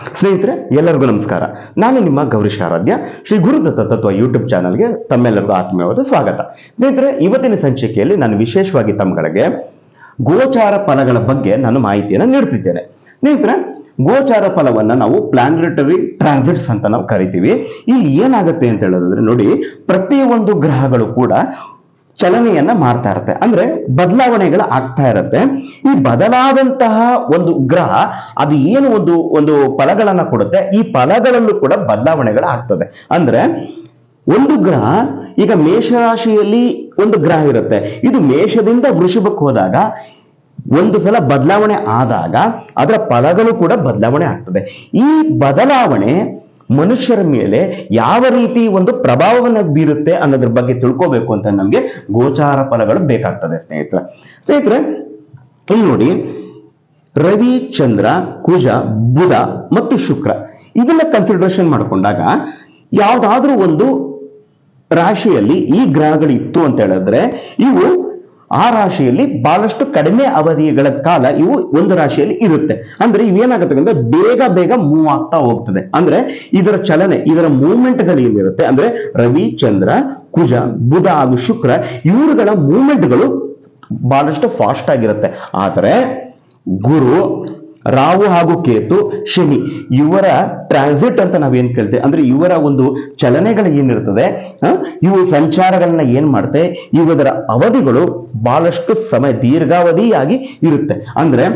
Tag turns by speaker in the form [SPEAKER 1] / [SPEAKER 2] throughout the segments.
[SPEAKER 1] ಸ್ನೇಹಿತರೆ, ಎಲ್ಲರಿಗೂ ನಮಸ್ಕಾರ. ನಾನು ನಿಮ್ಮ ಗೌರೀಶ್ ಆರಾಧ್ಯ. ಶ್ರೀ ಗುರುದತ್ತ ತತ್ವ ಯೂಟ್ಯೂಬ್ ಚಾನಲ್ಗೆ ತಮ್ಮೆಲ್ಲರಿಗೂ ಆತ್ಮೀಯವಾದ ಸ್ವಾಗತ. ಸ್ನೇಹಿತರೆ, ಇವತ್ತಿನ ಸಂಚಿಕೆಯಲ್ಲಿ ನಾನು ವಿಶೇಷವಾಗಿ ತಮ್ಮಗಳಿಗೆ ಗೋಚಾರ ಫಲಗಳ ಬಗ್ಗೆ ನಾನು ಮಾಹಿತಿಯನ್ನು ನೀಡುತ್ತಿದ್ದೇನೆ ಸ್ನೇಹಿತರೆ, ಗೋಚಾರ ಫಲವನ್ನು ನಾವು ಪ್ಲಾನೆಟರಿ ಟ್ರಾನ್ಸಿಟ್ಸ್ ಅಂತ ನಾವು ಕರಿತೀವಿ. ಇಲ್ಲಿ ಏನಾಗುತ್ತೆ ಅಂತ ಹೇಳಿದ್ರೆ ನೋಡಿ, ಪ್ರತಿಯೊಂದು ಗ್ರಹಗಳು ಕೂಡ ಚಲನೆಯನ್ನ ಮಾಡ್ತಾ ಇರುತ್ತೆ. ಅಂದ್ರೆ ಬದಲಾವಣೆಗಳು ಆಗ್ತಾ ಇರುತ್ತೆ. ಈ ಬದಲಾದಂತಹ ಒಂದು ಗ್ರಹ, ಅದು ಏನು ಒಂದು ಒಂದು ಫಲಗಳನ್ನ ಕೊಡುತ್ತೆ, ಈ ಫಲಗಳಲ್ಲೂ ಕೂಡ ಬದಲಾವಣೆಗಳು ಆಗ್ತದೆ. ಅಂದ್ರೆ ಒಂದು ಗ್ರಹ, ಈಗ ಮೇಷರಾಶಿಯಲ್ಲಿ ಒಂದು ಗ್ರಹ ಇರುತ್ತೆ. ಇದು ಮೇಷದಿಂದ ವೃಷಭಕ್ಕೆ ಹೋದಾಗ, ಒಂದು ಸಲ ಬದಲಾವಣೆ ಆದಾಗ, ಅದರ ಫಲಗಳು ಕೂಡ ಬದಲಾವಣೆ ಆಗ್ತದೆ. ಈ ಬದಲಾವಣೆ ಮನುಷ್ಯರ ಮೇಲೆ ಯಾವ ರೀತಿ ಒಂದು ಪ್ರಭಾವವನ್ನು ಬೀರುತ್ತೆ ಅನ್ನೋದ್ರ ಬಗ್ಗೆ ತಿಳ್ಕೋಬೇಕು ಅಂತ ನಮಗೆ ಗೋಚಾರ ಫಲಗಳು ಬೇಕಾಗ್ತದೆ, ಸ್ನೇಹಿತರೆ. ಸ್ನೇಹಿತರೆ, ಇಲ್ಲಿ ನೋಡಿ, ರವಿ, ಚಂದ್ರ, ಕುಜ, ಬುಧ ಮತ್ತು ಶುಕ್ರ. ಇದನ್ನ ಕನ್ಸಿಡರೇಷನ್ ಮಾಡಿಕೊಂಡಾಗ ಯಾವ್ದಾದ್ರೂ ಒಂದು ರಾಶಿಯಲ್ಲಿ ಈ ಗ್ರಹಗಳಿತ್ತು ಅಂತ ಹೇಳಿದ್ರೆ ಇವು ಆ ರಾಶಿಯಲ್ಲಿ ಬಹಳಷ್ಟು ಕಡಿಮೆ ಅವಧಿಗಳ ಕಾಲ ಇವು ಒಂದು ರಾಶಿಯಲ್ಲಿ ಇರುತ್ತೆ. ಅಂದ್ರೆ ಇವೇನಾಗುತ್ತೆ ಅಂದ್ರೆ ಬೇಗ ಬೇಗ ಮೂವ್ ಆಗ್ತಾ ಹೋಗ್ತದೆ. ಅಂದ್ರೆ ಇದರ ಚಲನೆ, ಇದರ ಮೂವ್ಮೆಂಟ್ಗಳು ಏನಿರುತ್ತೆ ಅಂದ್ರೆ ರವಿ, ಚಂದ್ರ, ಕುಜ, ಬುಧ ಹಾಗೂ ಶುಕ್ರ ಇವರುಗಳ ಮೂವ್ಮೆಂಟ್ಗಳು ಬಹಳಷ್ಟು ಫಾಸ್ಟ್ ಆಗಿರುತ್ತೆ. ಆದರೆ ಗುರು ರಾಹು ಹಾಗೂ ಕೇತು, ಶನಿ ಇವರ ಟ್ರಾನ್ಸಿಟ್ ಅಂತ ನಾವೇನ್ ಕೇಳ್ತೇವೆ ಅಂದ್ರೆ ಇವರ ಒಂದು ಚಲನೆಗಳು ಏನಿರ್ತದೆ ಇವು ಸಂಚಾರಗಳನ್ನ ಏನ್ ಮಾಡುತ್ತೆ ಇವರ ಅವಧಿಗಳು ಬಹಳಷ್ಟು ಸಮಯ ದೀರ್ಘಾವಧಿಯಾಗಿ ಇರುತ್ತೆ. ಅಂದ್ರೆ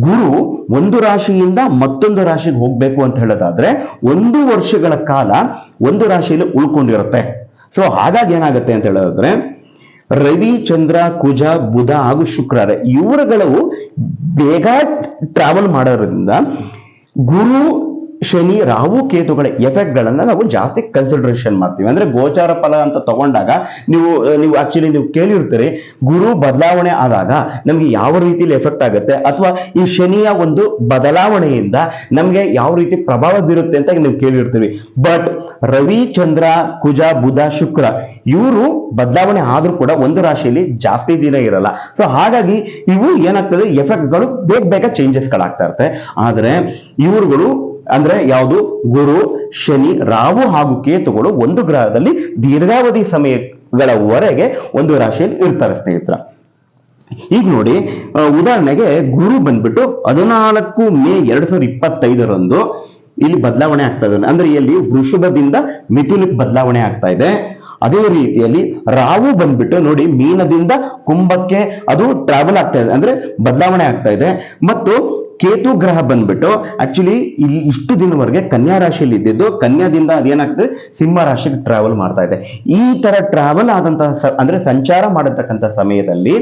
[SPEAKER 1] ಗುರು ಒಂದು ರಾಶಿಯಿಂದ ಮತ್ತೊಂದು ರಾಶಿಗೆ ಹೋಗ್ಬೇಕು ಅಂತ ಹೇಳೋದಾದ್ರೆ ಒಂದು ವರ್ಷಗಳ ಕಾಲ ಒಂದು ರಾಶಿಯಲ್ಲಿ ಉಳ್ಕೊಂಡಿರುತ್ತೆ. ಸೊ ಹಾಗಾಗಿ ಏನಾಗುತ್ತೆ ಅಂತ ಹೇಳೋದಾದ್ರೆ ರವಿ ಚಂದ್ರ ಕುಜ ಬುಧ ಹಾಗೂ ಶುಕ್ರ ಇವರುಗಳು ಬೇಗ ಟ್ರಾವೆಲ್ ಮಾಡೋದ್ರಿಂದ ಗುರು ಶನಿ, ರಾಹು, ಕೇತುಗಳ ಎಫೆಕ್ಟ್ಗಳನ್ನ ನಾವು ಜಾಸ್ತಿ ಕನ್ಸಿಡರೇಷನ್ ಮಾಡ್ತೀವಿ. ಅಂದ್ರೆ ಗೋಚಾರ ಫಲ ಅಂತ ತಗೊಂಡಾಗ ನೀವು ನೀವು ಆಕ್ಚುಲಿ ನೀವು ಕೇಳಿರ್ತೀರಿ, ಗುರು ಬದಲಾವಣೆ ಆದಾಗ ನಮ್ಗೆ ಯಾವ ರೀತಿಯಲ್ಲಿ ಎಫೆಕ್ಟ್ ಆಗುತ್ತೆ? ಅಥವಾ ಈ ಶನಿಯ ಒಂದು ಬದಲಾವಣೆಯಿಂದ ನಮ್ಗೆ ಯಾವ ರೀತಿ ಪ್ರಭಾವ ಬೀರುತ್ತೆ ಅಂತ ನೀವು ಕೇಳಿರ್ತೀವಿ ಬಟ್ ರವಿ, ಚಂದ್ರ, ಕುಜ, ಬುಧ, ಶುಕ್ರ ಇವರು ಬದಲಾವಣೆ ಆದ್ರೂ ಕೂಡ ಒಂದು ರಾಶಿಯಲ್ಲಿ ಜಾಸ್ತಿ ದಿನ ಇರಲ್ಲ. ಸೊ ಹಾಗಾಗಿ ಇವು ಏನಾಗ್ತದೆ? ಎಫೆಕ್ಟ್ಗಳು ಬೇಗ ಬೇಗ ಚೇಂಜಸ್ಗಳಾಗ್ತಾ ಇರುತ್ತೆ. ಆದ್ರೆ ಇವರುಗಳು ಅಂದ್ರೆ ಯಾವುದು? ಗುರು, ಶನಿ, ರಾಹು ಹಾಗೂ ಕೇತುಗಳು ಒಂದು ಗ್ರಹದಲ್ಲಿ ದೀರ್ಘಾವಧಿ ಸಮಯಗಳವರೆಗೆ ಒಂದು ರಾಶಿಯಲ್ಲಿ ಇರ್ತಾರೆ ಸ್ನೇಹಿತರ. ಈಗ ನೋಡಿ ಉದಾಹರಣೆಗೆ ಗುರು ಬಂದ್ಬಿಟ್ಟು ಹದಿನಾಲ್ಕು ಮೇ ಎರಡ್ ಸಾವಿರದ ಇಪ್ಪತ್ತೈದರಂದು ಇಲ್ಲಿ ಬದಲಾವಣೆ ಆಗ್ತಾ ಇದೆ. ಅಂದ್ರೆ ಇಲ್ಲಿ ವೃಷಭದಿಂದ ಮಿಥುನಕ್ಕೆ ಬದಲಾವಣೆ ಆಗ್ತಾ ಇದೆ. ಅದೇ ರೀತಿಯಲ್ಲಿ ರಾವು ಬಂದ್ಬಿಟ್ಟು ನೋಡಿ, ಮೀನದಿಂದ ಕುಂಭಕ್ಕೆ ಅದು ಟ್ರಾವೆಲ್ ಆಗ್ತಾ ಇದೆ. ಅಂದ್ರೆ ಬದಲಾವಣೆ ಆಗ್ತಾ ಇದೆ. ಮತ್ತು ಕೇತು ಗ್ರಹ ಬಂದ್ಬಿಟ್ಟು ಆಕ್ಚುಲಿ ಇಲ್ಲಿ ಇಷ್ಟು ದಿನವರೆಗೆ ಕನ್ಯಾ ರಾಶಿಯಲ್ಲಿ ಇದ್ದಿದ್ದು ಕನ್ಯಾದಿಂದ ಅದೇನಾಗ್ತದೆ? ಸಿಂಹ ರಾಶಿಗೆ ಟ್ರಾವೆಲ್ ಮಾಡ್ತಾ ಇದೆ. ಈ ತರ ಟ್ರಾವೆಲ್ ಆದಂತಹ ಅಂದ್ರೆ ಸಂಚಾರ ಮಾಡತಕ್ಕಂಥ ಸಮಯದಲ್ಲಿ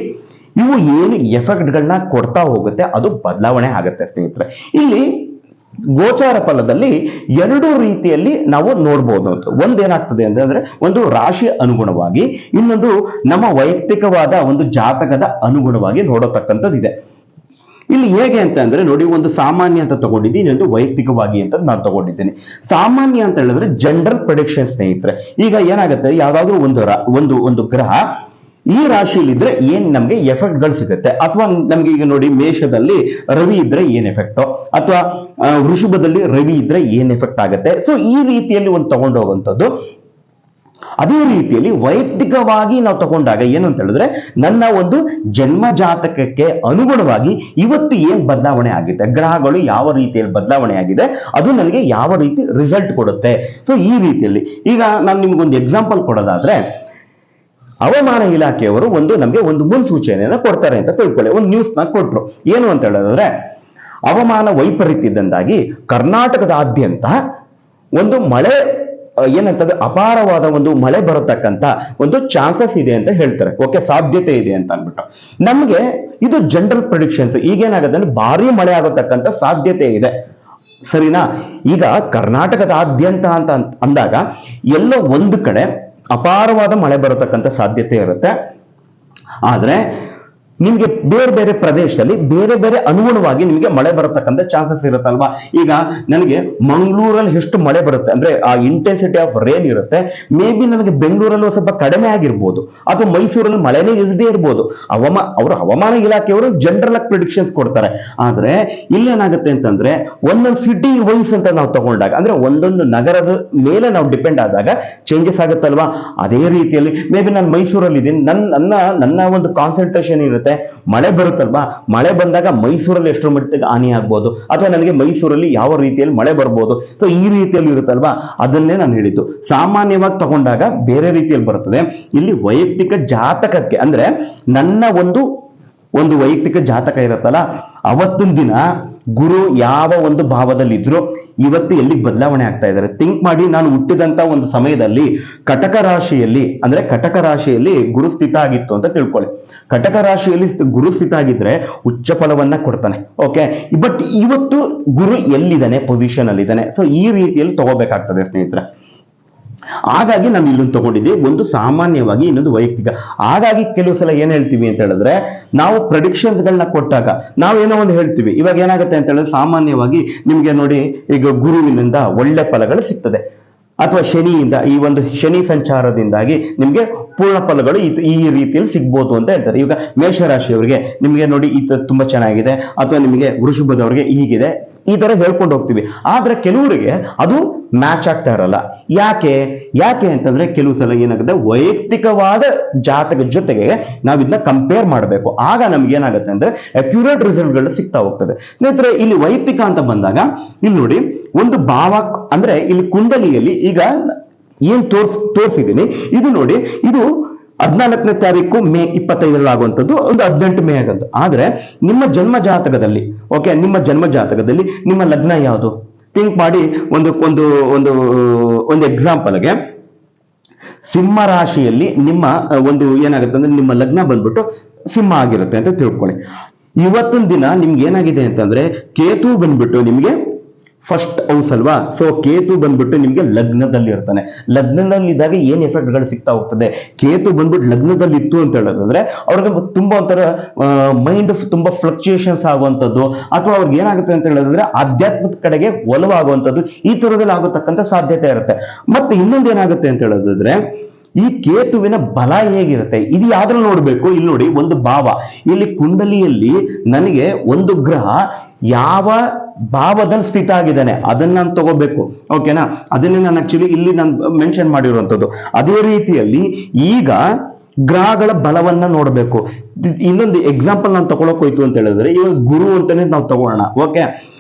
[SPEAKER 1] ಇವು ಏನು ಎಫೆಕ್ಟ್ಗಳನ್ನ ಕೊಡ್ತಾ ಹೋಗುತ್ತೆ? ಅದು ಬದಲಾವಣೆ ಆಗುತ್ತೆ ಸ್ನೇಹಿತರೆ. ಇಲ್ಲಿ ಗೋಚಾರ ಫಲದಲ್ಲಿ ಎರಡು ರೀತಿಯಲ್ಲಿ ನಾವು ನೋಡ್ಬೋದು ಅಂತ. ಒಂದೇನಾಗ್ತದೆ ಅಂತಂದ್ರೆ ಒಂದು ರಾಶಿ ಅನುಗುಣವಾಗಿ ಇನ್ನೊಂದು ನಮ್ಮ ವೈಯಕ್ತಿಕವಾದ ಒಂದು ಜಾತಕದ ಅನುಗುಣವಾಗಿ ನೋಡತಕ್ಕಂಥದ್ದು ಇದೆ ಇಲ್ಲಿ ಹೇಗೆ ಅಂತ ಅಂದ್ರೆ ನೋಡಿ, ಒಂದು ಸಾಮಾನ್ಯ ಅಂತ ತಗೊಂಡಿದ್ದೀನಿ, ಒಂದು ವೈಯಕ್ತಿಕವಾಗಿ ಅಂತ ನಾನು ತಗೊಂಡಿದ್ದೀನಿ. ಸಾಮಾನ್ಯ ಅಂತ ಹೇಳಿದ್ರೆ ಜನರಲ್ ಪ್ರೊಡಿಕ್ಷನ್ ಸ್ನೇಹಿತರೆ. ಈಗ ಏನಾಗುತ್ತೆ, ಯಾವ್ದಾದ್ರು ಒಂದು ಒಂದು ಒಂದು ಗ್ರಹ ಈ ರಾಶಿಯಲ್ಲಿದ್ರೆ ಏನ್ ನಮ್ಗೆ ಎಫೆಕ್ಟ್ಗಳು ಸಿಗುತ್ತೆ? ಅಥವಾ ನಮ್ಗೆ ಈಗ ನೋಡಿ, ಮೇಷದಲ್ಲಿ ರವಿ ಇದ್ರೆ ಏನ್ ಎಫೆಕ್ಟ್ ಅಥವಾ ವೃಷಭದಲ್ಲಿ ರವಿ ಇದ್ರೆ ಏನ್ ಎಫೆಕ್ಟ್ ಆಗುತ್ತೆ? ಸೊ ಈ ರೀತಿಯಲ್ಲಿ ಒಂದು ತಗೊಂಡೋಗುವಂಥದ್ದು ಅದೇ ರೀತಿಯಲ್ಲಿ ವೈಯಕ್ತಿಕವಾಗಿ ನಾವು ತಗೊಂಡಾಗ ಏನು ಅಂತ ಹೇಳಿದ್ರೆ ನನ್ನ ಒಂದು ಜನ್ಮ ಜಾತಕಕ್ಕೆ ಅನುಗುಣವಾಗಿ ಇವತ್ತು ಏನ್ ಬದಲಾವಣೆ ಆಗಿದೆ? ಗ್ರಹಗಳು ಯಾವ ರೀತಿಯಲ್ಲಿ ಬದಲಾವಣೆ ಆಗಿದೆ? ಅದು ನನಗೆ ಯಾವ ರೀತಿ ರಿಸಲ್ಟ್ ಕೊಡುತ್ತೆ? ಸೊ ಈ ರೀತಿಯಲ್ಲಿ ಈಗ ನಾನು ನಿಮ್ಗೊಂದು ಎಕ್ಸಾಂಪಲ್ ಕೊಡೋದಾದ್ರೆ, ಹವಾಮಾನ ಇಲಾಖೆಯವರು ಒಂದು ನಮಗೆ ಒಂದು ಮುನ್ಸೂಚನೆಯನ್ನು ಕೊಡ್ತಾರೆ ಅಂತ ತಿಳ್ಕೊಳ್ಳಿ. ಒಂದು ನ್ಯೂಸ್ನ ನ ಕೊಟ್ರು. ಏನು ಅಂತ ಹೇಳಿದ್ರೆ, ಹವಾಮಾನ ವೈಪರೀತ್ಯದಿಂದಾಗಿ ಕರ್ನಾಟಕದಾದ್ಯಂತ ಒಂದು ಮಳೆ ಏನಂತಂದ್ರೆ ಅಪಾರವಾದ ಒಂದು ಮಳೆ ಬರತಕ್ಕಂತ ಒಂದು ಚಾನ್ಸಸ್ ಇದೆ ಅಂತ ಹೇಳ್ತಾರೆ. ಓಕೆ ಸಾಧ್ಯತೆ ಇದೆ ಅಂತ ಅಂದ್ಬಿಟ್ಟು. ನಮ್ಗೆ ಇದು ಜನರಲ್ ಪ್ರಿಡಿಕ್ಷನ್ಸ್ ಈಗೇನಾಗುತ್ತೆ ಅಂದ್ರೆ ಭಾರಿ ಮಳೆ ಆಗತಕ್ಕಂತ ಸಾಧ್ಯತೆ ಇದೆ. ಸರಿನಾ? ಈಗ ಕರ್ನಾಟಕದಾದ್ಯಂತ ಅಂತ ಅಂದಾಗ ಎಲ್ಲೋ ಒಂದು ಕಡೆ ಅಪಾರವಾದ ಮಳೆ ಬರತಕ್ಕಂತ ಸಾಧ್ಯತೆ ಇರುತ್ತೆ. ಆದ್ರೆ ನಿಮ್ಗೆ ಬೇರೆ ಬೇರೆ ಪ್ರದೇಶದಲ್ಲಿ ಬೇರೆ ಬೇರೆ ಅನುಗುಣವಾಗಿ ನಿಮಗೆ ಮಳೆ ಬರತಕ್ಕಂತ ಚಾನ್ಸಸ್ ಇರುತ್ತಲ್ವಾ? ಈಗ ನನಗೆ ಮಂಗಳೂರಲ್ಲಿ ಎಷ್ಟು ಮಳೆ ಬರುತ್ತೆ, ಅಂದ್ರೆ ಆ ಇಂಟೆನ್ಸಿಟಿ ಆಫ್ ರೇನ್ ಇರುತ್ತೆ ಮೇ ಬಿ ನನಗೆ ಬೆಂಗಳೂರಲ್ಲಿ ಸ್ವಲ್ಪ ಕಡಿಮೆ ಆಗಿರ್ಬೋದು, ಅಥವಾ ಮೈಸೂರಲ್ಲಿ ಮಳೆನೇ ಇಲ್ಲದೇ ಇರ್ಬೋದು. ಹವಾಮ, ಅವರು ಹವಾಮಾನ ಇಲಾಖೆಯವರು ಜನರಲ್ ಆಗಿ ಪ್ರಿಡಿಕ್ಷನ್ಸ್ ಕೊಡ್ತಾರೆ. ಆದ್ರೆ ಇಲ್ಲೇನಾಗುತ್ತೆ ಅಂತಂದ್ರೆ, ಒಂದೊಂದು ಸಿಟಿ ವೈಸ್ ಅಂತ ನಾವು ತಗೊಂಡಾಗ, ಅಂದ್ರೆ ಒಂದೊಂದು ನಗರದ ಮೇಲೆ ನಾವು ಡಿಪೆಂಡ್ ಆದಾಗ ಚೇಂಜಸ್ ಆಗುತ್ತಲ್ವಾ? ಅದೇ ರೀತಿಯಲ್ಲಿ ಮೇ ಬಿ ನಾನು ಮೈಸೂರಲ್ಲಿ ಇದ್ದೀನಿ ನನ್ನ ನನ್ನ ನನ್ನ ಒಂದು ಕಾನ್ಸಂಟ್ರೇಷನ್ ಇರುತ್ತೆ. ಮಳೆ ಬರುತ್ತಲ್ವಾ? ಮಳೆ ಬಂದಾಗ ಮೈಸೂರಲ್ಲಿ ಎಷ್ಟರ ಮಟ್ಟಿಗೆ ಹಾನಿ ಆಗ್ಬೋದು. ಅಥವಾ ನನಗೆ ಮೈಸೂರಲ್ಲಿ ಯಾವ ರೀತಿಯಲ್ಲಿ ಮಳೆ ಬರ್ಬೋದು? ಸೊ ಈ ರೀತಿಯಲ್ಲಿ ಇರುತ್ತಲ್ವಾ? ಅದನ್ನೇ ನಾನು ಹೇಳಿದ್ದು. ಸಾಮಾನ್ಯವಾಗಿ ತಗೊಂಡಾಗ ಬೇರೆ ರೀತಿಯಲ್ಲಿ ಬರ್ತದೆ ಇಲ್ಲಿ ವೈಯಕ್ತಿಕ ಜಾತಕಕ್ಕೆ ಅಂದ್ರೆ ನನ್ನ ಒಂದು ಒಂದು ವೈಯಕ್ತಿಕ ಜಾತಕ ಇರುತ್ತಲ್ಲ, ಅವತ್ತಿನ ದಿನ ಗುರು ಯಾವ ಒಂದು ಭಾವದಲ್ಲಿ ಇದ್ರು ಇವತ್ತು ಎಲ್ಲಿ ಬದಲಾವಣೆ ಆಗ್ತಾ ಇದ್ದಾರೆ? ಥಿಂಕ್ ಮಾಡಿ ನಾನು ಹುಟ್ಟಿದಂತ ಒಂದು ಸಮಯದಲ್ಲಿ ಕಟಕ ರಾಶಿಯಲ್ಲಿ, ಅಂದ್ರೆ ಕಟಕ ರಾಶಿಯಲ್ಲಿ ಗುರು ಸ್ಥಿತ ಆಗಿತ್ತು ಅಂತ ತಿಳ್ಕೊಳ್ಳಿ. ಕಟಕ ರಾಶಿಯಲ್ಲಿ ಗುರು ಸ್ಥಿತ ಆಗಿದ್ರೆ ಉಚ್ಚ ಫಲವನ್ನ ಕೊಡ್ತಾನೆ ಓಕೆ ಬಟ್ ಇವತ್ತು ಗುರು ಎಲ್ಲಿದ್ದಾನೆ? ಪೊಸಿಷನ್ ಅಲ್ಲಿ ಇದ್ದಾನೆ ಸೊ ಈ ರೀತಿಯಲ್ಲಿ ತಗೋಬೇಕಾಗ್ತದೆ ಸ್ನೇಹಿತರೆ. ಹಾಗಾಗಿ ನಾವು ಇಲ್ಲೊಂದು ತಗೊಂಡಿದ್ದೆ, ಒಂದು ಸಾಮಾನ್ಯವಾಗಿ ಇನ್ನೊಂದು ವೈಯಕ್ತಿಕ. ಹಾಗಾಗಿ ಕೆಲವು ಸಲ ಏನ್ ಹೇಳ್ತೀವಿ ಅಂತ ಹೇಳಿದ್ರೆ, ನಾವು predictions ಗಳನ್ನ ಕೊಟ್ಟಾಗ ನಾವು ಏನೋ ಒಂದು ಹೇಳ್ತೀವಿ. ಇವಾಗ ಏನಾಗುತ್ತೆ ಅಂತ ಹೇಳಿದ್ರೆ, ಸಾಮಾನ್ಯವಾಗಿ ನಿಮ್ಗೆ ನೋಡಿ, ಈಗ ಗುರುವಿನಿಂದ ಒಳ್ಳೆ ಫಲಗಳು ಸಿಗ್ತದೆ. ಅಥವಾ ಶನಿಯಿಂದ, ಈ ಒಂದು ಶನಿ ಸಂಚಾರದಿಂದಾಗಿ ನಿಮ್ಗೆ ಪೂರ್ಣ ಫಲಗಳು ಈ- ರೀತಿಯಲ್ಲಿ ಸಿಗ್ಬೋದು ಅಂತ ಹೇಳ್ತಾರೆ. ಈಗ ಮೇಷರಾಶಿಯವರಿಗೆ ನಿಮ್ಗೆ ನೋಡಿ, ಈ ತುಂಬಾ ಚೆನ್ನಾಗಿದೆ. ಅಥವಾ ನಿಮಗೆ ವೃಷಭದವರಿಗೆ ಹೀಗಿದೆ. ಈ ತರ ಹೇಳ್ಕೊಂಡು ಹೋಗ್ತೀವಿ. ಆದ್ರೆ ಕೆಲವರಿಗೆ ಅದು ಮ್ಯಾಚ್ ಆಗ್ತಾ ಇರಲ್ಲ. ಯಾಕೆ? ಯಾಕೆ ಅಂತಂದ್ರೆ ಕೆಲವು ಸಲ ಏನಾಗುತ್ತೆ? ವೈಯಕ್ತಿಕವಾದ ಜಾತಕ ಜೊತೆಗೆ ನಾವು ಇದನ್ನ ಕಂಪೇರ್ ಮಾಡಬೇಕು. ಆಗ ನಮ್ಗೆ ಏನಾಗುತ್ತೆ ಅಂದ್ರೆ ಅಕ್ಯುರೇಟ್ ರಿಸಲ್ಟ್ಗಳು ಸಿಗ್ತಾ ಹೋಗ್ತದೆ. ಸ್ನೇಹಿತರೆ, ಇಲ್ಲಿ ವೈಯಕ್ತಿಕ ಅಂತ ಬಂದಾಗ, ಇಲ್ಲಿ ನೋಡಿ, ಒಂದು ಭಾವ ಅಂದ್ರೆ ಇಲ್ಲಿ ಕುಂಡಲಿಯಲ್ಲಿ ಈಗ ಏನ್ ತೋರ್ಸ್ ತೋರಿಸಿದ್ದೀನಿ ಇದು ನೋಡಿ, ಇದು ಹದಿನಾಲ್ಕನೇ ತಾರೀಕು ಮೇ ಇಪ್ಪತ್ತೈದರಲ್ಲಿ ಆಗುವಂಥದ್ದು ಒಂದು ಹದಿನೆಂಟು ಮೇ ಆಗಂತ ಆದರೆ ನಿಮ್ಮ ಜನ್ಮ ಜಾತಕದಲ್ಲಿ ಓಕೆ ನಿಮ್ಮ ಜನ್ಮ ಜಾತಕದಲ್ಲಿ ನಿಮ್ಮ ಲಗ್ನ ಯಾವುದು? ಥಿಂಕ್ ಮಾಡಿ ಒಂದು ಒಂದು ಒಂದು ಒಂದು ಎಕ್ಸಾಂಪಲ್ಗೆ ಸಿಂಹ ರಾಶಿಯಲ್ಲಿ ನಿಮ್ಮ, ಒಂದು ಏನಾಗುತ್ತೆ ಅಂದ್ರೆ ನಿಮ್ಮ ಲಗ್ನ ಬಂದ್ಬಿಟ್ಟು ಸಿಂಹ ಆಗಿರುತ್ತೆ ಅಂತ ತಿಳ್ಕೊಳ್ಳಿ. ಇವತ್ತಿನ ದಿನ ನಿಮ್ಗೆ ಏನಾಗಿದೆ ಅಂತಂದ್ರೆ ಕೇತು ಬಂದ್ಬಿಟ್ಟು ನಿಮ್ಗೆ ಫಸ್ಟ್ ಹೌಸ್ ಅಲ್ವಾ? ಸೊ ಕೇತು ಬಂದ್ಬಿಟ್ಟು ನಿಮಗೆ ಲಗ್ನದಲ್ಲಿ ಇರ್ತಾನೆ. ಲಗ್ನದಲ್ಲಿ ಇದ್ದಾಗ ಏನ್ ಎಫೆಕ್ಟ್ಗಳು ಸಿಗ್ತಾ ಹೋಗ್ತದೆ? ಕೇತು ಬಂದ್ಬಿಟ್ಟು ಲಗ್ನದಲ್ಲಿ ಇತ್ತು ಅಂತ ಹೇಳೋದಂದ್ರೆ, ಅವ್ರಿಗೆ ತುಂಬಾ ಒಂಥರ ಮೈಂಡ್ ತುಂಬಾ ಫ್ಲಕ್ಚುಯೇಷನ್ಸ್ ಆಗುವಂಥದ್ದು, ಅಥವಾ ಅವ್ರಿಗೆ ಏನಾಗುತ್ತೆ ಅಂತ ಹೇಳೋದಾದ್ರೆ, ಆಧ್ಯಾತ್ಮದ ಕಡೆಗೆ ಒಲವಾಗುವಂಥದ್ದು, ಈ ತರದಲ್ಲಿ ಆಗತಕ್ಕಂಥ ಸಾಧ್ಯತೆ ಇರುತ್ತೆ. ಮತ್ತೆ ಇನ್ನೊಂದು ಏನಾಗುತ್ತೆ ಅಂತ ಹೇಳೋದಾದ್ರೆ, ಈ ಕೇತುವಿನ ಬಲ ಹೇಗಿರುತ್ತೆ? ಇದು ಯಾವ್ದ್ರ ನೋಡ್ಬೇಕು? ಇಲ್ಲಿ ನೋಡಿ, ಒಂದು ಭಾವ. ಇಲ್ಲಿ ಕುಂಡಲಿಯಲ್ಲಿ ನನಗೆ ಒಂದು ಗ್ರಹ ಯಾವ ಭಾವದಲ್ಲಿ ಸ್ಥಿತ ಆಗಿದ್ದಾನೆ. ಅದನ್ನ ನಾನು ತಗೋಬೇಕು. ಓಕೆನಾ ಅದನ್ನೇ ನಾನು ಆಕ್ಚುಲಿ ಇಲ್ಲಿ ನಾನು ಮೆನ್ಷನ್ ಮಾಡಿರುವಂಥದ್ದು. ಅದೇ ರೀತಿಯಲ್ಲಿ ಈಗ ಗ್ರಹಗಳ ಬಲವನ್ನ ನೋಡಬೇಕು. ಇನ್ನೊಂದು ಎಕ್ಸಾಂಪಲ್ ನಾನು ತಗೊಳಕ್ ಹೋಯ್ತು ಅಂತ ಹೇಳಿದ್ರೆ ಇವಾಗ ಗುರು ಅಂತಾನೆ ನಾವು ತಗೋಣ ಓಕೆ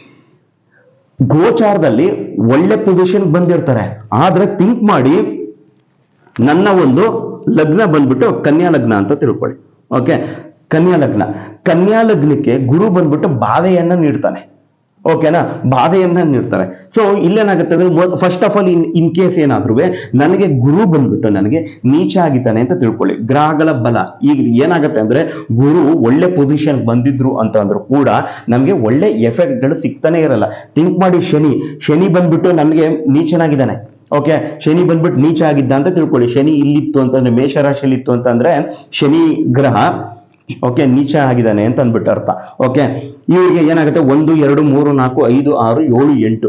[SPEAKER 1] ಗೋಚಾರದಲ್ಲಿ ಒಳ್ಳೆ ಪೊಸಿಷನ್ ಬಂದಿರ್ತಾರೆ. ಆದ್ರೆ ಥಿಂಕ್ ಮಾಡಿ ನನ್ನ ಒಂದು ಲಗ್ನ ಬಂದ್ಬಿಟ್ಟು ಕನ್ಯಾ ಲಗ್ನ ಅಂತ ತಿಳ್ಕೊಳ್ಳಿ. ಓಕೆ ಕನ್ಯಾ ಲಗ್ನ. ಕನ್ಯಾ ಲಗ್ನಕ್ಕೆ ಗುರು ಬಂದ್ಬಿಟ್ಟು ಬಾಧೆಯನ್ನ ನೀಡ್ತಾನೆ. ಓಕೆನಾ ಬಾಧೆಯನ್ನ ನೀಡ್ತಾರೆ. ಸೊ ಇಲ್ಲೇನಾಗುತ್ತೆ ಅಂದ್ರೆ first of all in in case ಏನಾದ್ರೂ ನನಗೆ ಗುರು ಬಂದ್ಬಿಟ್ಟು ನನಗೆ ನೀಚ ಆಗಿದ್ದಾನೆ ಅಂತ ತಿಳ್ಕೊಳ್ಳಿ. ಗ್ರಹಗಳ ಬಲ. ಈಗ ಏನಾಗುತ್ತೆ ಅಂದ್ರೆ ಗುರು ಒಳ್ಳೆ ಪೊಸಿಷನ್ ಬಂದಿದ್ರು ಅಂತ ಅಂದ್ರು ಕೂಡ ನಮಗೆ ಒಳ್ಳೆ ಎಫೆಕ್ಟ್ಗಳು ಸಿಗ್ತಾನೆ ಇರಲ್ಲ. ಥಿಂಕ್ ಮಾಡಿ ಶನಿ. ಶನಿ ಬಂದ್ಬಿಟ್ಟು ನಮಗೆ ನೀಚನಾಗಿದ್ದಾನೆ. ಓಕೆ ಶನಿ ಬಂದ್ಬಿಟ್ಟು ನೀಚ ಆಗಿದ್ದ ಅಂತ ತಿಳ್ಕೊಳ್ಳಿ. ಶನಿ ಇಲ್ಲಿತ್ತು ಅಂತಂದ್ರೆ ಮೇಷರಾಶಿಯಲ್ಲಿ ಇತ್ತು ಅಂತಂದ್ರೆ ಶನಿ ಗ್ರಹ ಓಕೆ ನೀಚ ಆಗಿದ್ದಾನೆ ಅಂತ ಅಂದ್ಬಿಟ್ಟು ಅರ್ಥ. ಓಕೆ ಇವರಿಗೆ ಏನಾಗುತ್ತೆ? ಒಂದು, ಎರಡು, ಮೂರು, ನಾಲ್ಕು, ಐದು, ಆರು, ಏಳು, ಎಂಟು.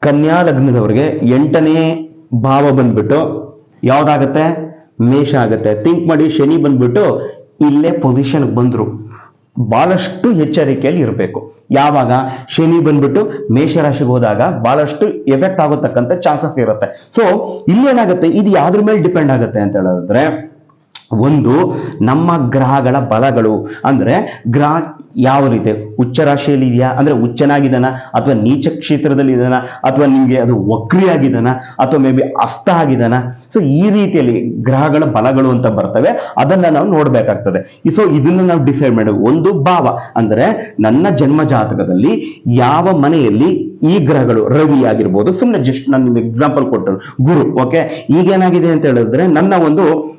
[SPEAKER 1] ಕನ್ಯಾ ಲಗ್ನದವರಿಗೆ ಎಂಟನೇ ಭಾವ ಬಂದ್ಬಿಟ್ಟು ಯಾವ್ದಾಗತ್ತೆ? ಮೇಷ ಆಗತ್ತೆ. ಥಿಂಕ್ ಮಾಡಿ ಶನಿ ಬಂದ್ಬಿಟ್ಟು ಇಲ್ಲೇ ಪೊಸಿಷನ್ ಬಂದ್ರು. ಬಹಳಷ್ಟು ಎಚ್ಚರಿಕೆಯಲ್ಲಿ ಇರಬೇಕು. ಯಾವಾಗ? ಶನಿ ಬಂದ್ಬಿಟ್ಟು ಮೇಷರಾಶಿಗೆ ಹೋದಾಗ ಬಹಳಷ್ಟು ಎಫೆಕ್ಟ್ ಆಗತಕ್ಕಂಥ ಚಾನ್ಸಸ್ ಇರುತ್ತೆ. ಸೊ ಇಲ್ಲೇನಾಗುತ್ತೆ ಇದು ಯಾವ್ದ್ರ ಮೇಲೆ ಡಿಪೆಂಡ್ ಆಗುತ್ತೆ ಅಂತ ಹೇಳಿದ್ರೆ ಒಂದು ನಮ್ಮ ಗ್ರಹಗಳ ಬಲಗಳು. ಅಂದರೆ ಗ್ರಹ ಯಾವ ರೀತಿ? ಉಚ್ಚ ರಾಶಿಯಲ್ಲಿ ಇದೆಯಾ? ಅಂದ್ರೆ ಉಚ್ಚನಾಗಿದ್ದಾನ? ಅಥವಾ ನೀಚ ಕ್ಷೇತ್ರದಲ್ಲಿ ಇದ್ದಾನ? ಅಥವಾ ನಿಮಗೆ ಅದು ವಕ್ರಿ ಆಗಿದ್ದಾನ ಅಥವಾ ಮೇ ಬಿ ಅಸ್ತ ಆಗಿದ್ದಾನ? ಸೊ ಈ ರೀತಿಯಲ್ಲಿ ಗ್ರಹಗಳ ಬಲಗಳು ಅಂತ ಬರ್ತವೆ. ಅದನ್ನ ನಾವು ನೋಡಬೇಕಾಗ್ತದೆ. ಸೊ ಇದನ್ನು ನಾವು ಡಿಸೈಡ್ ಮಾಡಬೇಕು. ಒಂದು ಭಾವ. ಅಂದರೆ ನನ್ನ ಜನ್ಮ ಜಾತಕದಲ್ಲಿ ಯಾವ ಮನೆಯಲ್ಲಿ ಈ ಗ್ರಹಗಳು ರವಿ ಆಗಿರ್ಬೋದು. ಸುಮ್ಮನೆ ಜಸ್ಟ್ ನಾನು ನಿಮ್ಗೆ ಎಕ್ಸಾಂಪಲ್ ಕೊಟ್ಟರು. ಗುರು ಓಕೆ ಈಗೇನಾಗಿದೆ ಅಂತ ಹೇಳಿದ್ರೆ, ನನ್ನ ಒಂದು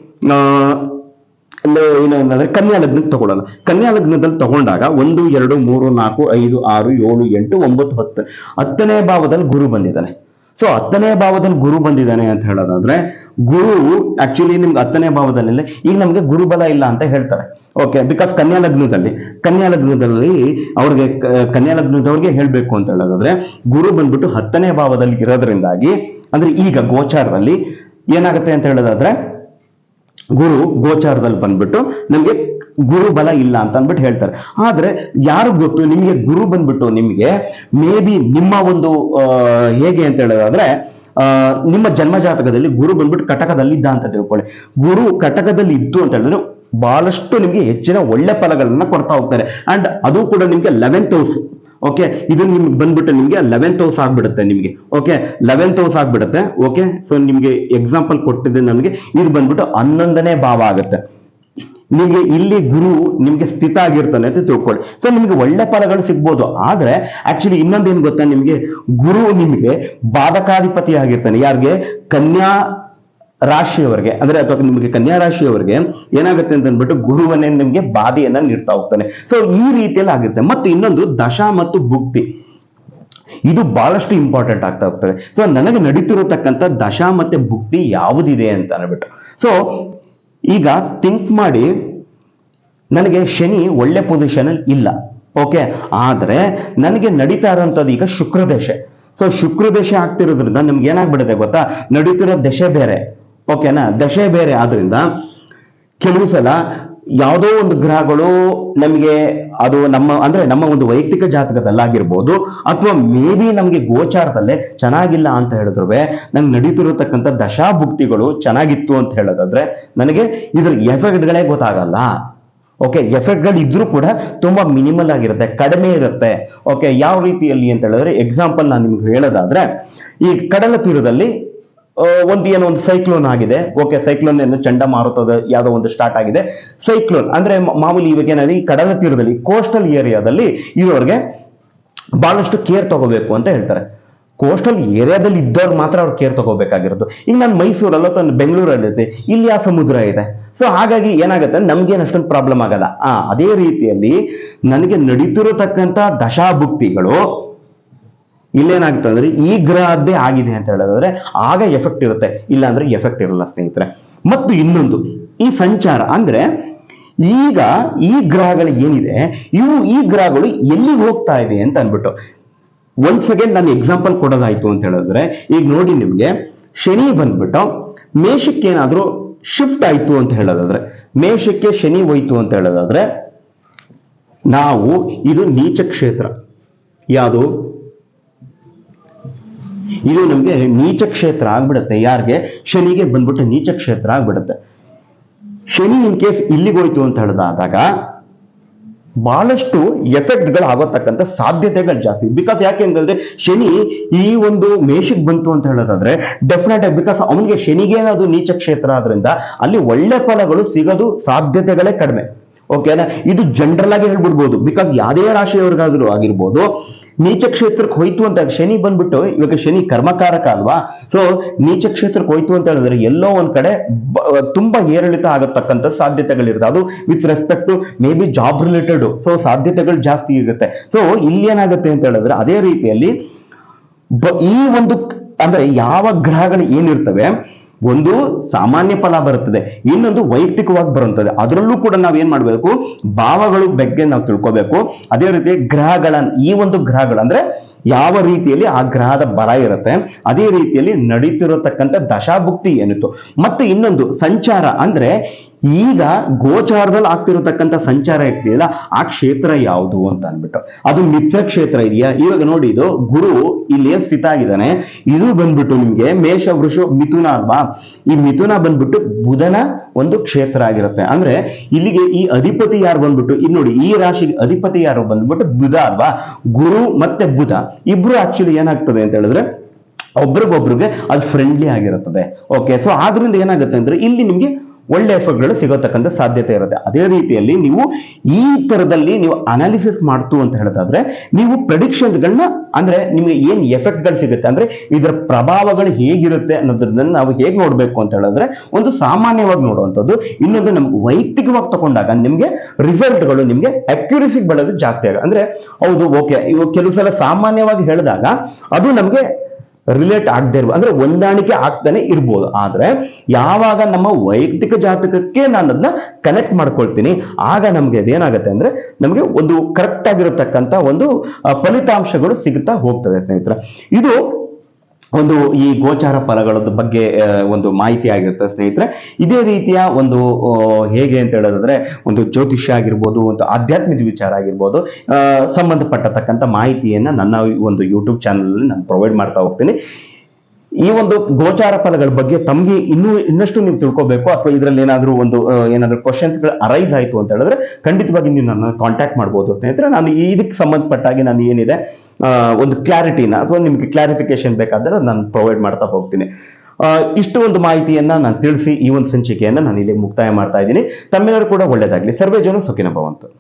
[SPEAKER 1] ಏನಂದ್ರೆ ಕನ್ಯಾ ಲಗ್ನಕ್ಕೆ ತಗೊಳ್ಳೋಣ. ಕನ್ಯಾ ಲಗ್ನದಲ್ಲಿ ತಗೊಂಡಾಗ ಒಂದು, ಎರಡು, ಮೂರು, ನಾಲ್ಕು, ಐದು, ಆರು, ಏಳು, ಎಂಟು, ಒಂಬತ್ತು, ಹತ್ತು, ಹತ್ತನೇ ಭಾವದಲ್ಲಿ ಗುರು ಬಂದಿದ್ದಾನೆ. ಸೊ ಹತ್ತನೇ ಭಾವದಲ್ಲಿ ಗುರು ಬಂದಿದ್ದಾನೆ ಅಂತ ಹೇಳೋದಾದ್ರೆ, ಗುರು ಆಕ್ಚುಲಿ ನಿಮ್ಗೆ ಹತ್ತನೇ ಭಾವದಲ್ಲಿ ಈಗ ನಮ್ಗೆ ಗುರುಬಲ ಇಲ್ಲ ಅಂತ ಹೇಳ್ತಾರೆ. ಓಕೆ ಬಿಕಾಸ್ ಕನ್ಯಾ ಲಗ್ನದಲ್ಲಿ ಕನ್ಯಾ ಲಗ್ನದಲ್ಲಿ ಅವ್ರಿಗೆ ಕನ್ಯಾ ಲಗ್ನದವ್ರಿಗೆ ಹೇಳ್ಬೇಕು ಅಂತ ಹೇಳೋದಾದ್ರೆ, ಗುರು ಬಂದ್ಬಿಟ್ಟು ಹತ್ತನೇ ಭಾವದಲ್ಲಿ ಇರೋದ್ರಿಂದಾಗಿ, ಅಂದ್ರೆ ಈಗ ಗೋಚಾರದಲ್ಲಿ ಏನಾಗುತ್ತೆ ಅಂತ ಹೇಳೋದಾದ್ರೆ ಗುರು ಗೋಚಾರದಲ್ಲಿ ಬಂದ್ಬಿಟ್ಟು ನಮಗೆ ಗುರು ಬಲ ಇಲ್ಲ ಅಂತ ಅಂದ್ಬಿಟ್ಟು ಹೇಳ್ತಾರೆ. ಆದ್ರೆ ಯಾರು ಗೊತ್ತು, ನಿಮಗೆ ಗುರು ಬಂದ್ಬಿಟ್ಟು ನಿಮಗೆ ಮೇ ಬಿ ನಿಮ್ಮ ಒಂದು ಹೇಗೆ ಅಂತ ಹೇಳೋದಾದ್ರೆ ನಿಮ್ಮ ಜನ್ಮ ಜಾತಕದಲ್ಲಿ ಗುರು ಬಂದ್ಬಿಟ್ಟು ಕಟಕದಲ್ಲಿದ್ದ ಅಂತ ತಿಳ್ಕೊಳ್ಳಿ. ಗುರು ಕಟಕದಲ್ಲಿ ಇದ್ದು ಅಂತ ಹೇಳಿದ್ರೆ ಬಹಳಷ್ಟು ನಿಮಗೆ ಹೆಚ್ಚಿನ ಒಳ್ಳೆ ಫಲಗಳನ್ನ ಕೊಡ್ತಾ ಹೋಗ್ತಾರೆ. ಅಂಡ್ ಅದು ಕೂಡ ನಿಮಗೆ ಲೆವೆಂತ್ ಹೌಸ್ ಓಕೆ ಇದು ನಿಮ್ಗೆ ಬಂದ್ಬಿಟ್ಟು ನಿಮಗೆ ಲೆವೆಂತ್ ಹೌಸ್ ಆಗ್ಬಿಡುತ್ತೆ ನಿಮಗೆ. ಓಕೆ ಲೆವೆಂತ್ ಹೌಸ್ ಆಗ್ಬಿಡುತ್ತೆ. ಓಕೆ ಸೊ ನಿಮಗೆ ಎಕ್ಸಾಂಪಲ್ ಕೊಟ್ಟಿದ್ದೆ ನನಗೆ. ಇದು ಬಂದ್ಬಿಟ್ಟು ಹನ್ನೊಂದನೇ ಭಾವ ಆಗುತ್ತೆ. ನಿಮಗೆ ಇಲ್ಲಿ ಗುರು ನಿಮ್ಗೆ ಸ್ಥಿತ ಆಗಿರ್ತಾನೆ ಅಂತ ತಿಳ್ಕೊಳ್ಳಿ. ಸೊ ನಿಮ್ಗೆ ಒಳ್ಳೆ ಫಲಗಳು ಸಿಗ್ಬೋದು. ಆದ್ರೆ ಆಕ್ಚುಲಿ ಇನ್ನೊಂದೇನು ಗೊತ್ತಾ ನಿಮ್ಗೆ? ಗುರು ನಿಮಗೆ ಬಾಧಕಾಧಿಪತಿ ಆಗಿರ್ತಾನೆ. ಯಾರಿಗೆ? ಕನ್ಯಾ ರಾಶಿಯವರಿಗೆ, ಅಂದ್ರೆ ಅಥವಾ ನಿಮಗೆ ಕನ್ಯಾ ರಾಶಿಯವರಿಗೆ ಏನಾಗುತ್ತೆ ಅಂತ ಅಂದ್ಬಿಟ್ಟು ಗುರುವನ್ನೇ ನಿಮ್ಗೆ ಬಾಧೆಯನ್ನ ನೀಡ್ತಾ ಹೋಗ್ತಾನೆ. ಸೊ ಈ ರೀತಿಯಲ್ಲಿ ಆಗುತ್ತೆ. ಮತ್ತು ಇನ್ನೊಂದು ದಶಾ ಮತ್ತು ಭುಕ್ತಿ. ಇದು ಬಹಳಷ್ಟು ಇಂಪಾರ್ಟೆಂಟ್ ಆಗ್ತಾ ಹೋಗ್ತದೆ. ಸೊ ನನಗೆ ನಡೀತಿರತಕ್ಕಂಥ ದಶಾ ಮತ್ತೆ ಭುಕ್ತಿ ಯಾವುದಿದೆ ಅಂತ ಅಂದ್ಬಿಟ್ಟು ಸೊ ಈಗ ಥಿಂಕ್ ಮಾಡಿ, ನನಗೆ ಶನಿ ಒಳ್ಳೆ ಪೊಸಿಷನ್ ಅಲ್ಲಿ ಇಲ್ಲ. ಓಕೆ ಆದ್ರೆ ನನಗೆ ನಡೀತಾ ಇರೋಂಥದ್ದು ಈಗ ಶುಕ್ರ ದಶೆ ಸೊ ಶುಕ್ರ ದಶೆ ಆಗ್ತಿರೋದ್ರಿಂದ ನಮ್ಗೆ ಏನಾಗ್ಬಿಡುತ್ತೆ ಗೊತ್ತಾ? ನಡೀತಿರೋ ದಶೆ ಬೇರೆ. ಓಕೆನಾ ದಶೆ ಬೇರೆ ಆದ್ರಿಂದ ಕೆಲವು ಸಲ ಯಾವುದೋ ಒಂದು ಗ್ರಹಗಳು ನಮಗೆ ಅದು ನಮ್ಮ, ಅಂದ್ರೆ ನಮ್ಮ ಒಂದು ವೈಯಕ್ತಿಕ ಜಾತಕದಲ್ಲಾಗಿರ್ಬೋದು ಅಥವಾ ಮೇ ಬಿ ನಮಗೆ ಗೋಚಾರದಲ್ಲೇ ಚೆನ್ನಾಗಿಲ್ಲ ಅಂತ ಹೇಳಿದ್ರು ನಂಗೆ ನಡೀತಿರತಕ್ಕಂಥ ದಶಾಭುಕ್ತಿಗಳು ಚೆನ್ನಾಗಿತ್ತು ಅಂತ ಹೇಳೋದಾದ್ರೆ ನನಗೆ ಇದ್ರ ಎಫೆಕ್ಟ್ಗಳೇ ಗೊತ್ತಾಗಲ್ಲ. ಓಕೆ ಎಫೆಕ್ಟ್ಗಳು ಇದ್ರೂ ಕೂಡ ತುಂಬಾ ಮಿನಿಮಲ್ ಆಗಿರುತ್ತೆ, ಕಡಿಮೆ ಇರುತ್ತೆ. ಓಕೆ ಯಾವ ರೀತಿಯಲ್ಲಿ ಅಂತ ಹೇಳಿದ್ರೆ ಎಕ್ಸಾಂಪಲ್ ನಾನು ನಿಮ್ಗೆ ಹೇಳೋದಾದ್ರೆ, ಈ ಕಡಲ ತೀರದಲ್ಲಿ ಒಂದು ಏನೋ ಒಂದು ಸೈಕ್ಲೋನ್ ಆಗಿದೆ. ಓಕೆ ಸೈಕ್ಲೋನ್ ಏನು ಚಂಡಮಾರುತದ ಯಾವುದೋ ಒಂದು ಸ್ಟಾರ್ಟ್ ಆಗಿದೆ. ಸೈಕ್ಲೋನ್ ಅಂದ್ರೆ ಮಾಮೂಲಿ ಇವಾಗ ಏನಾದ್ರೆ ಈ ಕಡಲ ತೀರದಲ್ಲಿ ಕೋಸ್ಟಲ್ ಏರಿಯಾದಲ್ಲಿ ಇರೋರಿಗೆ ಬಹಳಷ್ಟು ಕೇರ್ ತಗೋಬೇಕು ಅಂತ ಹೇಳ್ತಾರೆ. ಕೋಸ್ಟಲ್ ಏರಿಯಾದಲ್ಲಿ ಇದ್ದವ್ರು ಮಾತ್ರ ಅವ್ರು ಕೇರ್ ತಗೋಬೇಕಾಗಿರೋದು. ಈಗ ನಾನು ಮೈಸೂರಲ್ಲ, ಅಥವಾ ಬೆಂಗಳೂರಲ್ಲಿ ಇಲ್ಲಿ ಆ ಸಮುದ್ರ ಇದೆ. ಸೊ ಹಾಗಾಗಿ ಏನಾಗುತ್ತೆ, ನಮ್ಗೇನು ಅಷ್ಟೊಂದು ಪ್ರಾಬ್ಲಮ್ ಆಗಲ್ಲ. ಆ, ಅದೇ ರೀತಿಯಲ್ಲಿ ನನಗೆ ನಡೀತಿರತಕ್ಕಂಥ ದಶಾಭುಕ್ತಿಗಳು ಇಲ್ಲೇನಾಗ್ತದೆ ಅಂದ್ರೆ ಈ ಗ್ರಹದ್ದೇ ಆಗಿದೆ ಅಂತ ಹೇಳೋದಾದ್ರೆ ಆಗ ಎಫೆಕ್ಟ್ ಇರುತ್ತೆ ಇಲ್ಲ ಅಂದ್ರೆ ಎಫೆಕ್ಟ್ ಇರಲ್ಲ ಸ್ನೇಹಿತರೆ. ಮತ್ತು ಇನ್ನೊಂದು, ಈ ಸಂಚಾರ ಅಂದ್ರೆ ಈಗ ಈ ಗ್ರಹಗಳು ಏನಿದೆ, ಇವು ಈ ಗ್ರಹಗಳು ಎಲ್ಲಿಗೆ ಹೋಗ್ತಾ ಇದೆ ಅಂತ ಅನ್ಬಿಟ್ಟು ಒಂದ್ ಸೆಕೆಂಡ್ ನಾನು ಎಕ್ಸಾಂಪಲ್ ಕೊಡೋದಾಯ್ತು ಅಂತ ಹೇಳಿದ್ರೆ, ಈಗ ನೋಡಿ ನಿಮ್ಗೆ, ಶನಿ ಬಂದ್ಬಿಟ್ಟು ಮೇಷಕ್ಕೆ ಏನಾದ್ರೂ ಶಿಫ್ಟ್ ಆಯ್ತು ಅಂತ ಹೇಳೋದಾದ್ರೆ, ಮೇಷಕ್ಕೆ ಶನಿ ಹೋಯ್ತು ಅಂತ ಹೇಳೋದಾದ್ರೆ, ನಾವು, ಇದು ನೀಚ ಕ್ಷೇತ್ರ. ಯಾವುದು? ಇದು ನಮಗೆ ನೀಚ ಕ್ಷೇತ್ರ ಆಗ್ಬಿಡುತ್ತೆ. ಯಾರಿಗೆ? ಶನಿಗೆ ಬಂದ್ಬಿಟ್ಟು ನೀಚ ಕ್ಷೇತ್ರ ಆಗ್ಬಿಡುತ್ತೆ. ಶನಿ ಇನ್ ಕೇಸ್ ಇಲ್ಲಿಗೋಯ್ತು ಅಂತ ಹೇಳಿದಾದಾಗ ಬಹಳಷ್ಟು ಎಫೆಕ್ಟ್ಗಳು ಆಗೋತಕ್ಕಂಥ ಸಾಧ್ಯತೆಗಳು ಜಾಸ್ತಿ. ಬಿಕಾಸ್ ಯಾಕೆಂತಂದ್ರೆ ಶನಿ ಈ ಒಂದು ಮೇಷಕ್ಕೆ ಬಂತು ಅಂತ ಹೇಳೋದಾದ್ರೆ ಡೆಫಿನೆಟ್ ಆಗಿ ಬಿಕಾಸ್ ಅವನಿಗೆ ಶನಿಗೇನದು ನೀಚ ಕ್ಷೇತ್ರ ಆದ್ರಿಂದ ಅಲ್ಲಿ ಒಳ್ಳೆ ಫಲಗಳು ಸಿಗೋದು ಸಾಧ್ಯತೆಗಳೇ ಕಡಿಮೆ. ಓಕೆನಾ ಇದು ಜನರಲ್ ಆಗಿ ಹೇಳ್ಬಿಡ್ಬೋದು. ಬಿಕಾಸ್ ಯಾವುದೇ ರಾಶಿಯವ್ರಿಗಾದ್ರೂ ಆಗಿರ್ಬೋದು ನೀಚ ಕ್ಷೇತ್ರಕ್ಕೆ ಹೋಯ್ತು ಅಂತ ಶನಿ ಬಂದ್ಬಿಟ್ಟು, ಇವಾಗ ಶನಿ ಕರ್ಮಕಾರಕ ಅಲ್ವಾ? ಸೊ ನೀಚ ಕ್ಷೇತ್ರಕ್ಕೆ ಹೋಯ್ತು ಅಂತ ಹೇಳಿದ್ರೆ ಎಲ್ಲೋ ಒಂದ್ ಕಡೆ ತುಂಬಾ ಏರಿಳಿತ ಆಗತಕ್ಕಂಥ ಸಾಧ್ಯತೆಗಳಿರುತ್ತೆ. ಅದು with respect to maybe job related so ಸಾಧ್ಯತೆಗಳು ಜಾಸ್ತಿ ಇರುತ್ತೆ. ಸೊ ಇಲ್ಲಿ ಏನಾಗುತ್ತೆ ಅಂತ ಹೇಳಿದ್ರೆ ಅದೇ ರೀತಿಯಲ್ಲಿ ಈ ಒಂದು, ಅಂದ್ರೆ ಯಾವ ಗ್ರಹಗಳು ಏನಿರ್ತವೆ ಒಂದು ಸಾಮಾನ್ಯ ಫಲ ಬರುತ್ತದೆ, ಇನ್ನೊಂದು ವೈಯಕ್ತಿಕವಾಗಿ ಬರುತ್ತದೆ. ಅದರಲ್ಲೂ ಕೂಡ ನಾವು ಏನ್ ಮಾಡಬೇಕು? ಭಾವಗಳು ಬಗ್ಗೆ ನಾವು ತಿಳ್ಕೋಬೇಕು. ಅದೇ ರೀತಿ ಗ್ರಹಗಳ ಈ ಒಂದು ಗ್ರಹಗಳು ಅಂದ್ರೆ ಯಾವ ರೀತಿಯಲ್ಲಿ ಆ ಗ್ರಹದ ಬಲ ಇರುತ್ತೆ, ಅದೇ ರೀತಿಯಲ್ಲಿ ನಡೀತಿರತಕ್ಕಂಥ ದಶಾಭುಕ್ತಿ ಏನಿತ್ತು. ಮತ್ತೆ ಇನ್ನೊಂದು ಸಂಚಾರ ಅಂದ್ರೆ ಈಗ ಗೋಚಾರದಲ್ಲಿ ಆಗ್ತಿರತಕ್ಕಂಥ ಸಂಚಾರ ಇರ್ತಿದೆಯಲ್ಲ ಆ ಕ್ಷೇತ್ರ ಯಾವುದು ಅಂತ ಅಂದ್ಬಿಟ್ಟು. ಅದು ಮಿಥ್ಯ ಕ್ಷೇತ್ರ ಇದೆಯಾ? ಇವಾಗ ನೋಡಿ ಇದು ಗುರು ಇಲ್ಲಿ ಏನ್ ಸ್ಥಿತ ಆಗಿದ್ದಾನೆ? ಇದು ಬಂದ್ಬಿಟ್ಟು ನಿಮ್ಗೆ ಮೇಷ, ವೃಷ, ಮಿಥುನ ಅಲ್ವಾ? ಈ ಮಿಥುನ ಬಂದ್ಬಿಟ್ಟು ಬುಧನ ಒಂದು ಕ್ಷೇತ್ರ ಆಗಿರುತ್ತೆ. ಅಂದ್ರೆ ಇಲ್ಲಿಗೆ ಈ ಅಧಿಪತಿ ಯಾರು ಬಂದ್ಬಿಟ್ಟು ಇಲ್ಲಿ ನೋಡಿ, ಈ ರಾಶಿಗೆ ಅಧಿಪತಿ ಯಾರು ಬಂದ್ಬಿಟ್ಟು ಬುಧ ಅಲ್ವಾ? ಗುರು ಮತ್ತೆ ಬುಧ. ಇಬ್ರು ಆಕ್ಚುಲಿ ಏನಾಗ್ತದೆ ಅಂತ ಹೇಳಿದ್ರೆ, ಒಬ್ರಿಗೊಬ್ರಿಗೆ ಅದು ಫ್ರೆಂಡ್ಲಿ ಆಗಿರುತ್ತದೆ. ಓಕೆ ಸೊ ಆದ್ರಿಂದ ಏನಾಗುತ್ತೆ ಅಂದ್ರೆ ಇಲ್ಲಿ ನಿಮ್ಗೆ ಒಳ್ಳೆ ಎಫೆಕ್ಟ್ಗಳು ಸಿಗೋತಕ್ಕಂಥ ಸಾಧ್ಯತೆ ಇರುತ್ತೆ. ಅದೇ ರೀತಿಯಲ್ಲಿ ನೀವು ಈ ತರದಲ್ಲಿ ನೀವು ಅನಾಲಿಸಿಸ್ ಮಾಡ್ತು ಅಂತ ಹೇಳೋದಾದ್ರೆ, ನೀವು ಪ್ರೆಡಿಕ್ಷನ್ಗಳನ್ನ ಅಂದ್ರೆ ನಿಮಗೆ ಏನ್ ಎಫೆಕ್ಟ್ಗಳು ಸಿಗುತ್ತೆ ಅಂದ್ರೆ ಇದರ ಪ್ರಭಾವಗಳು ಹೇಗಿರುತ್ತೆ ಅನ್ನೋದನ್ನ ನಾವು ಹೇಗೆ ನೋಡ್ಬೇಕು ಅಂತ ಹೇಳಿದ್ರೆ ಒಂದು ಸಾಮಾನ್ಯವಾಗಿ ನೋಡುವಂಥದ್ದು, ಇನ್ನೊಂದು ನಮ್ಗೆ ವೈಯಕ್ತಿಕವಾಗಿ ತಗೊಂಡಾಗ ನಿಮಗೆ ರಿಸಲ್ಟ್ಗಳು ನಿಮ್ಗೆ ಅಕ್ಯುರೇಸಿಗೆ ಬೆಳೆದು ಜಾಸ್ತಿ ಆಗ ಅಂದ್ರೆ ಹೌದು ಓಕೆ ಇವು ಕೆಲವು ಸಲ ಸಾಮಾನ್ಯವಾಗಿ ಹೇಳಿದಾಗ ಅದು ನಮ್ಗೆ ರಿಲೇಟ್ ಆಗದೆ ಇರ್ಬೋದು ಅಂದ್ರೆ ಹೊಂದಾಣಿಕೆ ಆಗ್ತಾನೆ ಇರ್ಬೋದು. ಆದ್ರೆ ಯಾವಾಗ ನಮ್ಮ ವೈಯಕ್ತಿಕ ಜಾತಕಕ್ಕೆ ನಾನು ಅದನ್ನ ಕನೆಕ್ಟ್ ಮಾಡ್ಕೊಳ್ತೀನಿ, ಆಗ ನಮ್ಗೆ ಅದೇನಾಗುತ್ತೆ ಅಂದ್ರೆ ನಮಗೆ ಒಂದು ಕರೆಕ್ಟ್ ಆಗಿರತಕ್ಕಂತ ಒಂದು ಫಲಿತಾಂಶಗಳು ಸಿಗುತ್ತಾ ಹೋಗ್ತದೆ ಸ್ನೇಹಿತರ. ಇದು ಒಂದು ಈ ಗೋಚಾರ ಫಲಗಳ ಬಗ್ಗೆ ಒಂದು ಮಾಹಿತಿ ಆಗಿರುತ್ತೆ ಸ್ನೇಹಿತರೆ. ಇದೇ ರೀತಿಯ ಒಂದು ಹೇಗೆ ಅಂತ ಹೇಳೋದಾದ್ರೆ, ಒಂದು ಜ್ಯೋತಿಷ್ಯ ಆಗಿರ್ಬೋದು, ಒಂದು ಆಧ್ಯಾತ್ಮಿಕ ವಿಚಾರ ಆಗಿರ್ಬೋದು ಸಂಬಂಧಪಟ್ಟತಕ್ಕಂಥ ಮಾಹಿತಿಯನ್ನು ನನ್ನ ಒಂದು ಯೂಟ್ಯೂಬ್ ಚಾನಲಲ್ಲಿ ನಾನು ಪ್ರೊವೈಡ್ ಮಾಡ್ತಾ ಹೋಗ್ತೀನಿ. ಈ ಒಂದು ಗೋಚಾರ ಫಲಗಳ ಬಗ್ಗೆ ತಮಗೆ ಇನ್ನೂ, ಇನ್ನಷ್ಟು ನೀವು ತಿಳ್ಕೊಬೇಕು, ಅಥವಾ ಇದರಲ್ಲಿ ಏನಾದರೂ ಒಂದು ಏನಾದರೂ ಕ್ವಶನ್ಸ್ಗಳು ಅರೈಸ್ ಆಯಿತು ಅಂತ ಹೇಳಿದ್ರೆ, ಖಂಡಿತವಾಗಿ ನೀವು ನನ್ನ ಕಾಂಟ್ಯಾಕ್ಟ್ ಮಾಡ್ಬೋದು ಸ್ನೇಹಿತರೆ. ನಾನು ಇದಕ್ಕೆ ಸಂಬಂಧಪಟ್ಟಾಗಿ ನಾನು ಏನಿದೆ ಒಂದು ಕ್ಲಾರಿಟಿನ ಅಥವಾ ನಿಮಗೆ ಕ್ಲಾರಿಫಿಕೇಶನ್ ಬೇಕಾದರೆ ನಾನು ಪ್ರೊವೈಡ್ ಮಾಡ್ತಾ ಹೋಗ್ತೀನಿ. ಇಷ್ಟು ಒಂದು ಮಾಹಿತಿಯನ್ನ ನಾನು ತಿಳಿಸಿ ಈ ಒಂದು ಸಂಚಿಕೆಯನ್ನ ನಾನು ಇಲ್ಲಿ ಮುಕ್ತಾಯ ಮಾಡ್ತಾ ಇದ್ದೀನಿ. ತಮ್ಮೆಲ್ಲರೂ ಕೂಡ ಒಳ್ಳೆಯದಾಗಲಿ ಸರ್ವೇ ಜನ ಸುಖಿನ ಭವಂತು.